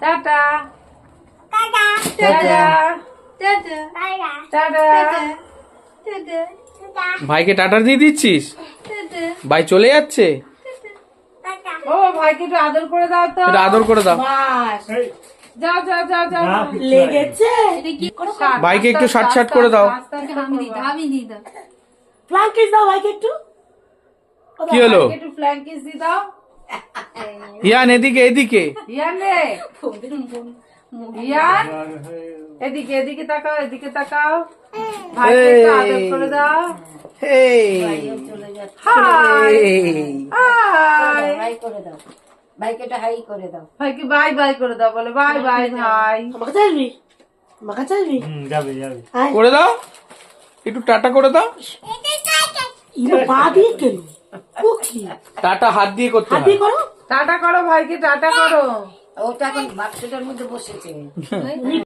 Ta-ta. Ta-ta. Ta-ta. Ta-ta. Ta-ta. Ta-ta. ভাইকে tata দিয়ে দিচ্ছিস? ভাই চলে যাচ্ছে? ও ভাইকে একটু আদর করে দাও তো। আদর করে দাও। বাস। যাও যাও যাও যাও। লেগেছে? ভাইকে একটু আস্তে ষাট করে দাও। ফ্লাঙ্কিস দাও ভাইকে একটু। কি হলো? একটু ফ্ল্যাঙ্কিস দি দাও। ইয়ান এদিকে এদিকে। ইয়ান রে। ইয়ান এদিকে এদিকে তাকাও এদিকে তাকাও। ভাইকে আদর করে দাও। Hey hi. হাই। হাই করে দাও ভাইকে হাই করে দাও ভাইকে বাই বাই করে দাও বলে বাই বাই ভাই আমাকে চাইবি আমাকে চাইবি যাবে। যাবে করে দাও। একটু টাটা করে দাও। পা দিয়ে কেন? টাটা হাত দিয়ে করতে হাত দিয়ে করো? টাটা করো ভাইকে টাটা করো। ওটা এখন বাক্সটার মধ্যে বসেছে।